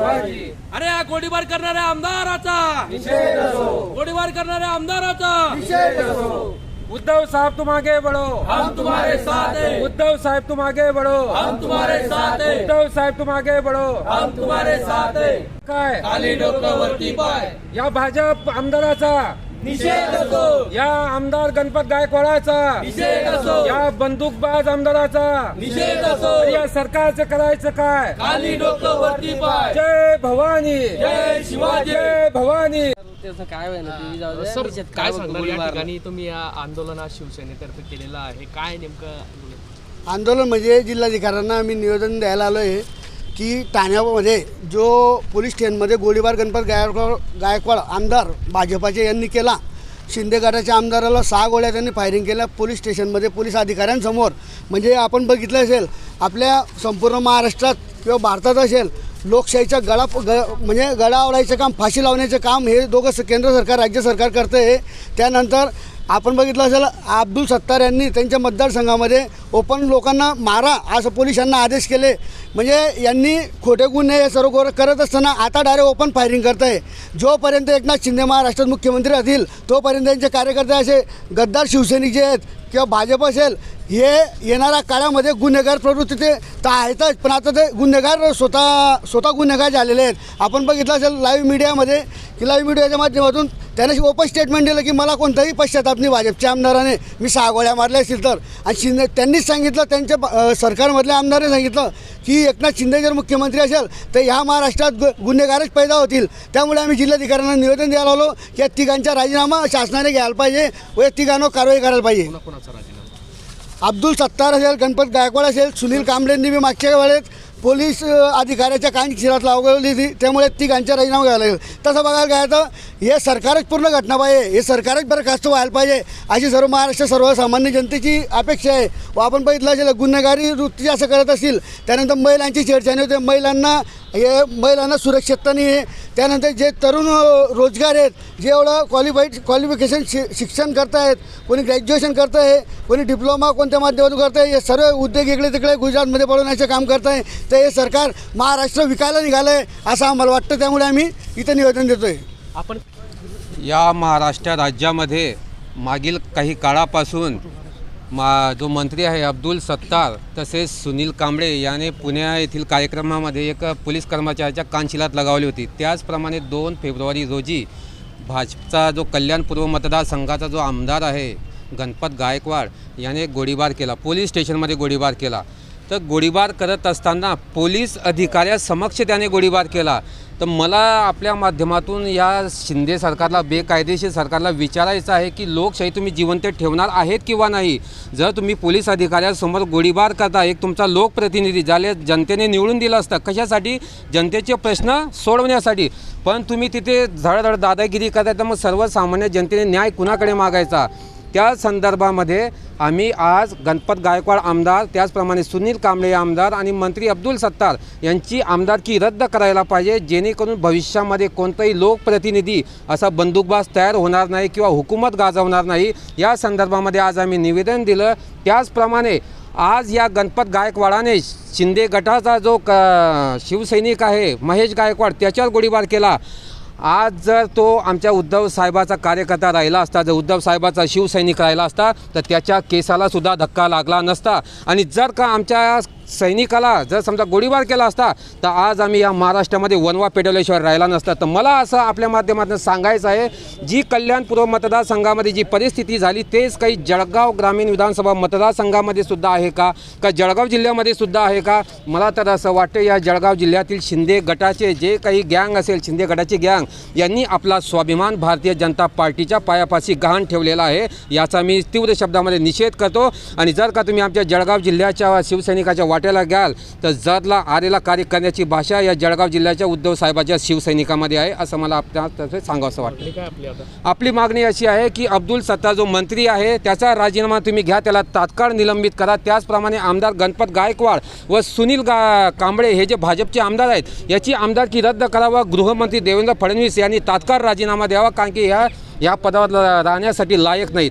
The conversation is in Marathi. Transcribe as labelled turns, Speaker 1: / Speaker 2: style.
Speaker 1: अरे या गोळीबार करणाऱ्या आमदाराचा. गोळीबार करणाऱ्या आमदाराचा.
Speaker 2: उद्धव साहब तुम आगे बढ़ो
Speaker 1: हम तुम्हारे साथ हैं.
Speaker 2: उद्धव साहब तुम आगे बढ़ो
Speaker 1: हम तुम्हारे साथ हैं.
Speaker 2: उद्धव साहेब तुम आगे बढ़ो
Speaker 1: हम तुम्हारे साथ हैं.
Speaker 2: काय?
Speaker 1: खाली डोकं वरती पाय.
Speaker 2: या भाजप आमदाराचा.
Speaker 1: निषेध असो.
Speaker 2: या आमदार गणपत गायकवाडाचा.
Speaker 1: निषेध असो.
Speaker 2: या बंदूकबाज आमदाराचा.
Speaker 1: निषेध असो.
Speaker 2: या सरकारचं करायचं काय?
Speaker 1: खाली डोकं वरती पाय.
Speaker 2: जय भवानी.
Speaker 1: जय शिवाजी.
Speaker 2: जय भवानी.
Speaker 3: त्याचं काय होईल.
Speaker 4: सर काय सांगणार या. ठिकाणी? तुम्ही या आंदोलनात शिवसेनेतर्फे केलेलं आहे. काय नेमकं? आंदोलन?
Speaker 5: आंदोलन म्हणजे जिल्हाधिकाऱ्यांना आम्ही निवेदन द्यायला आलो आहे की ठाण्यामध्ये जो पोलीस स्टेशनमध्ये गोळीबार गणपत गायकवाड गायकवाड आमदार भाजपाचे यांनी केला शिंदे गटाच्या आमदाराला सहा गोळ्या त्यांनी फायरिंग केल्या पोलीस स्टेशनमध्ये पोलीस अधिकाऱ्यांसमोर. म्हणजे आपण बघितलं असेल आपल्या संपूर्ण महाराष्ट्रात किंवा भारतात असेल लोकशाहीचा गळा ग म्हणजे गळा आवडायचं काम फाशी लावण्याचं काम हे दोघं केंद्र सरकार राज्य सरकार करतं आहे त्यानंतर आपण बघितलं असेल अब्दुल सत्तार यांनी त्यांच्या मतदारसंघामध्ये ओपन लोकांना मारा असं पोलिसांना आदेश केले. म्हणजे यांनी खोटे गुन्हे हे सर्व करत असताना आता डायरेक्ट ओपन फायरिंग करत आहे जोपर्यंत एकनाथ शिंदे महाराष्ट्रात मुख्यमंत्री असतील तोपर्यंत त्यांचे कार्यकर्ते असे गद्दार शिवसैनिक जे आहेत किंवा भाजप असेल हे येणाऱ्या काळामध्ये गुन्हेगार प्रवृत्ती ते तर आहेतच. पण आता ते गुन्हेगार स्वतः स्वतः गुन्हेगार झालेले आहेत. आपण बघितलं असेल लाईव्ह मीडियामध्ये लाईव्ह मीडियाच्या माध्यमातून त्याने ओपन स्टेटमेंट दिलं की मला कोणताही पश्चाताप नाही भाजपच्या आमदाराने मी सहा गोळ्या मारल्या असतील तर. आणि शिंदे त्यांनीच सांगितलं त्यांच्या सरकारमधल्या आमदाराने सांगितलं की एकनाथ शिंदे जर मुख्यमंत्री असेल तर ह्या महाराष्ट्रात गु गुन्हेगारच पैदा होतील. त्यामुळे आम्ही जिल्हाधिकाऱ्यांना निवेदन द्यायला आलो की या तिघांचा राजीनामा शासनाने घ्यायला पाहिजे व या तिघांवर कारवाई करायला पाहिजे. अब्दुल सत्तार असेल गणपत गायकवाड असेल सुनील कांबळेंनी बी मागच्या वेळेत पोलीस अधिकाऱ्याच्या कान शिरात लावली होती. त्यामुळे तिघांच्या राजीनामा घ्यायला लागेल. तसं बघायला काय तर हे सरकारच पूर्ण घटना पाहिजे हे सरकारच बरखास्त व्हायला पाहिजे. अशी सर्व महाराष्ट्र सर्वसामान्य जनतेची अपेक्षा आहे. व आपण बघितलं असेल गुन्हेगारी वृत्ती असं करत असतील त्यानंतर महिलांची छेडछाणी होते. महिलांना हे महिलांना सुरक्षितता नाही आहे. त्यानंतर जे तरुण रोजगार आहेत जे एवढं क्वालिफाईड क्वालिफिकेशन शि शिक्षण करत आहेत कोणी ग्रॅज्युएशन करत आहे कोणी डिप्लोमा कोणत्या माध्यमातून करत आहे हे सर्व उद्योग इकडे तिकडे गुजरातमध्ये पळवण्याचं काम करत आहे तर हे सरकार महाराष्ट्र विकायला निघालं आहे असं आम्हाला वाटतं. त्यामुळे आम्ही इथं निवेदन देतो आहे
Speaker 4: आपण
Speaker 6: या महाराष्ट्र राज्यामध्ये मागील काही काळापासून मा जो मंत्री आहे अब्दुल सत्तार तसेच सुनील कांबळे याने पुण्या येथील कार्यक्रमामध्ये एक पोलीस कर्मचाऱ्याच्या कानशिलात लगावली होती. त्याचप्रमाणे दोन फेब्रुवारी रोजी भाजपचा जो कल्याणपूर्व मतदारसंघाचा जो आमदार आहे गणपत गायकवाड याने गोळीबार केला. पोलीस स्टेशनमध्ये गोळीबार केला. तर गोळीबार करत असताना पोलीस अधिकाऱ्यासमक्ष त्याने गोळीबार केला. तर मला आपल्या माध्यमातून या शिंदे सरकारला बेकायदेशीर सरकारला विचारायचं आहे की लोकशाही तुम्ही जिवंत ठेवणार आहेत किंवा नाही? जर तुम्ही पोलीस अधिकाऱ्यासमोर गोळीबार करता एक तुमचा लोकप्रतिनिधी ज्याला जनतेने निवडून दिलं असतं कशासाठी? जनतेचे प्रश्न सोडवण्यासाठी. पण तुम्ही तिथे धडधड दादागिरी करताय तर मग सर्वसामान्य जनतेने न्याय कुणाकडे मागायचा? त्या संदर्भामध्ये आम्ही आज गणपत गायकवाड आमदार त्याचप्रमाणे सुनील कांबळे आमदार आणि मंत्री अब्दुल सत्तार यांची आमदारकी रद्द करायला पाहिजे जेणेकरून भविष्यामध्ये कोणताही लोकप्रतिनिधी असा बंदूकबाज तयार होणार नाही किंवा हुकूमत गाजवणार नाही. या संदर्भामध्ये आज आम्ही निवेदन दिलं. त्याचप्रमाणे आज या गणपत गायकवाडाने शिंदे गटाचा जो क शिवसैनिक आहे महेश गायकवाड त्याच्यावर गोळीबार केला. आज जर तो आमच्या उद्धव साहेबाचा कार्यकर्ता राहिला असता जर उद्धव साहेबाचा शिवसैनिक राहिला असता तर त्याच्या केसाला सुद्धा धक्का लागला नसता. आणि जर का आमच्या सैनिकाला जर समजा गोळीबार केला असता तर आज आम्ही या महाराष्ट्रामध्ये वनवा पेटवल्याशिवाय राहिला नसता. तर मला असं आपल्या माध्यमातून सांगायचं आहे जी कल्याणपूर्व मतदारसंघामध्ये जी परिस्थिती झाली तेच काही जळगाव ग्रामीण विधानसभा मतदारसंघामध्ये सुद्धा आहे का? का जळगाव जिल्ह्यामध्ये सुद्धा आहे का? मला तर असं वाटतं या जळगाव जिल्ह्यातील शिंदे गटाचे जे काही गँग असेल शिंदे गटाची गँग यांनी आपला स्वाभिमान भारतीय जनता पार्टीच्या पायापाशी गहाण ठेवलेला आहे. याचा मी तीव्र शब्दामध्ये निषेध करतो. आणि जर का तुम्ही आमच्या जळगाव जिल्ह्याच्या शिवसैनिकाच्या वाट्याला घ्याल तर जरला आरेला कार्य करण्याची भाषा या जळगाव जिल्ह्याच्या उद्धव साहेबाच्या शिवसैनिकामध्ये आहे असं मला आपल्या सांगावं वाटतं. आपली मागणी अशी आहे की अब्दुल सत्तार जो मंत्री आहे त्याचा राजीनामा तुम्ही घ्या त्याला तात्काळ निलंबित करा. त्याचप्रमाणे आमदार गणपत गायकवाड व सुनील गा कांबळे हे जे भाजपचे आमदार आहेत याची आमदारकी रद्द करावा गृहमंत्री देवेंद्र फडणवीस यांनी तात्काळ राजीनामा द्यावा कारण की ह्या या पदावर राहण्यासाठी लायक नाहीत.